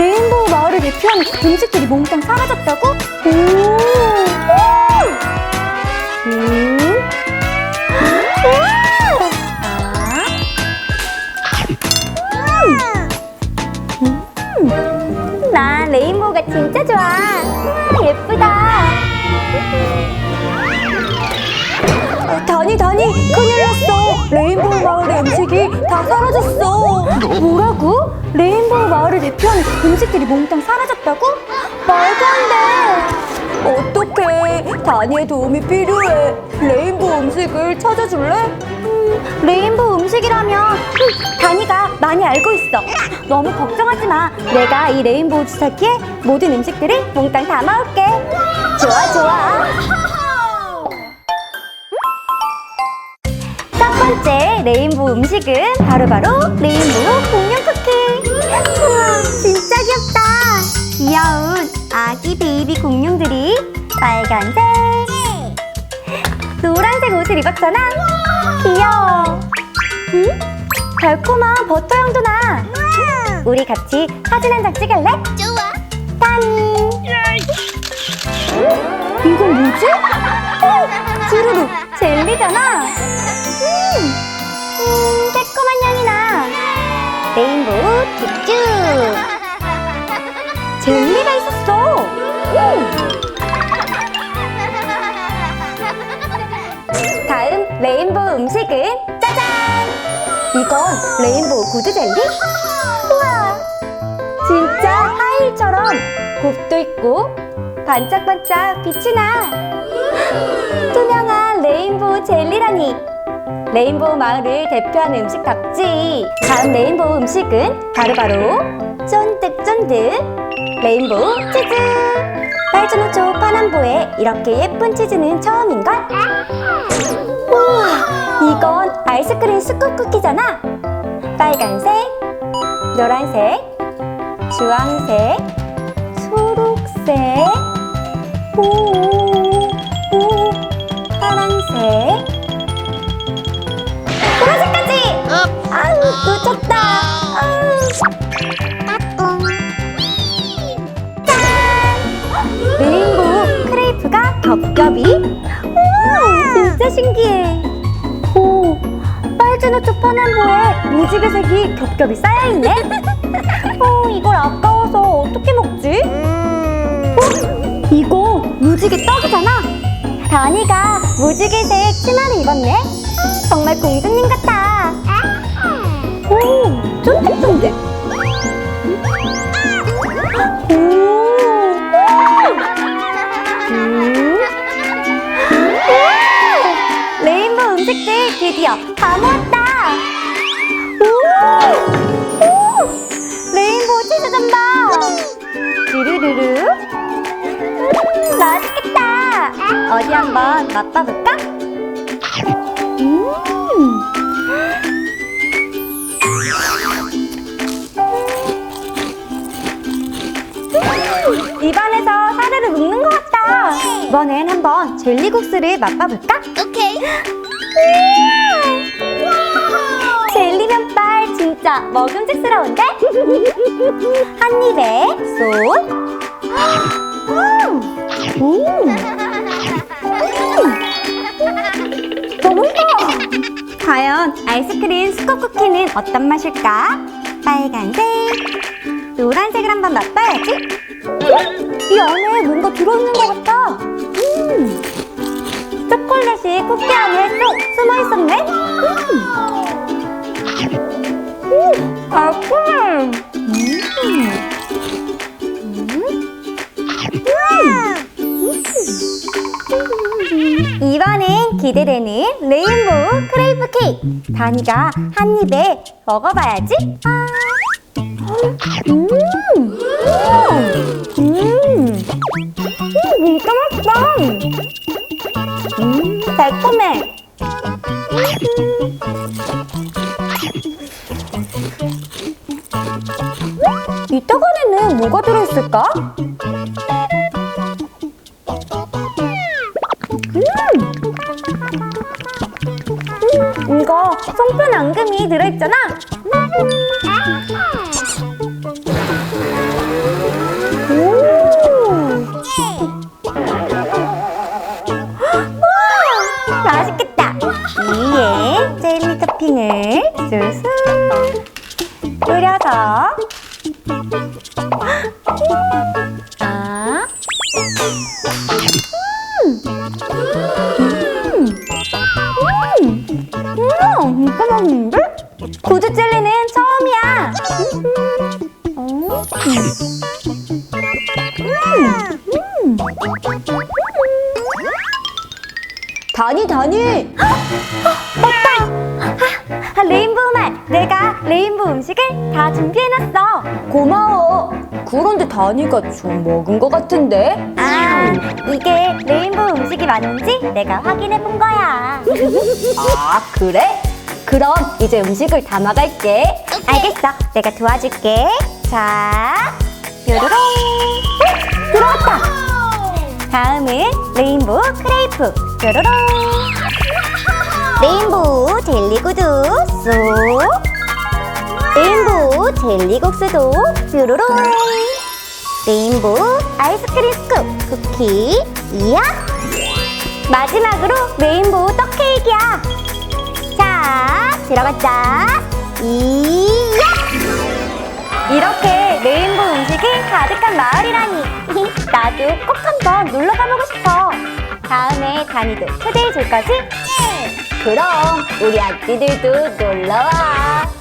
레인보우 마을을 대표하는 음식들이 몽땅 사라졌다고? 오! 음. 아. 음. 나 레인보우가 진짜 좋아. 우와, 예쁘다. 어, 다니 다니 큰일 났어 레인보우 마을의 음식이 다 사라졌어 뭐라고? 레인보우 마을을 대표하는 음식들이 몽땅 사라졌다고? 말도 안 돼. 어떡해. 다니의 도움이 필요해. 레인보우 음식을 찾아줄래? 음, 레인보우 음식이라면 음, 다니가 많이 알고 있어. 너무 걱정하지 마. 내가 이 레인보우 주사기에 모든 음식들을 몽땅 담아올게. 좋아 좋아 레인보우 음식은 바로 바로 레인보우 공룡 쿠키. 우와, 진짜 귀엽다. 귀여운 아기 베이비 공룡들이 빨간색, 노란색 옷을 입었잖아. 귀여워. 응? 달콤한 버터 향도 나. 우리 같이 사진 한 장 찍을래? 좋아. 따니. 이건 뭐지? 어, 주르륵 젤리잖아. 음, 음, 새콤한 향이 나. 레인보우 쭈쭈. 젤리가 있었어. 음. 다음 레인보우 음식은 짜잔. 이건 레인보우 구두 젤리? 우와. 진짜 하일처럼 곱도 있고 반짝반짝 빛이 나. 투명한 레인보우 젤리라니. 레인보우 마을을 대표하는 음식답지. 다음 레인보우 음식은 바로바로 쫀득쫀득 레인보우 치즈. 빨주노초 파남보에 이렇게 예쁜 치즈는 처음인걸? 우와, 이건 아이스크림 스쿱 쿠키잖아. 빨간색, 노란색, 주황색, 초록색, 오, 놓쳤다. 아우. 짠! 레인보우 크레이프가 겹겹이? 우와, 진짜 신기해. 오, 빨주노 초 파남보에 무지개 색이 겹겹이 쌓여 있네? 어, 이걸 아까워서 어떻게 먹지? 어? 이거 무지개 떡이잖아. 다니가 무지개색 치마를 입었네. 정말 공주님 같아. 오, 쫀득쫀득. 오. 레인보우 음식들 드디어 다 모았다. 오! 오! 레인보우 치즈. 르르르르. 음, 맛있겠다. 어디 한번 맛봐볼까? 이번엔 한번 젤리국수를 맛봐볼까? 오케이. 젤리 면발 진짜 먹음직스러운데? 한 입에 쏙. 음. 음. 너무 맛있어. 과연 아이스크림 스코 쿠키는 어떤 맛일까? 빨간색, 노란색을 한번 맛봐야지. 이 안에 뭔가 들어있는 것 같다. 음. 초콜릿이 쿠키 안에 쏙 숨어 있었네. 음. 음, 달콤해. 음. 이번엔 기대되는 레인보우 크레이프 케이크. 다니가 한 입에 먹어봐야지. 아. 음, 음, 달콤해. 이떡 안에는 뭐가 들어있을까? 음, 이거 송편 앙금이 들어있잖아. 옥수수 뿌려서 아 음, 음, 진짜 맛있는데? 고주 젤리는 처음이야. 다니 다니. 맞다. 아, 레인보우 말, 내가 레인보우 음식을 다 준비해놨어. 고마워. 그런데 다니가 좀 먹은 것 같은데? 아, 이게 레인보우 음식이 맞는지 내가 확인해 본 거야. 아, 그래? 그럼 이제 음식을 담아갈게. 알겠어. 내가 도와줄게. 자, 뾰로롱. 어? 들어왔다. 다음은 레인보우 크레이프. 뾰로롱. 레인보우 젤리 구두 쏙 레인보우 젤리국수도 뾰로롱. 레인보우 아이스크림 스쿱 쿠키 이야. 마지막으로 레인보우 떡 케이크야. 자 들어가자 이야. 이렇게 레인보우 음식이 가득한 마을이라니. 나도 꼭 한번 놀러 가보고 싶어. 다음에 다니도 초대해 줄 거지? 그럼 우리 아기들도 놀러 와.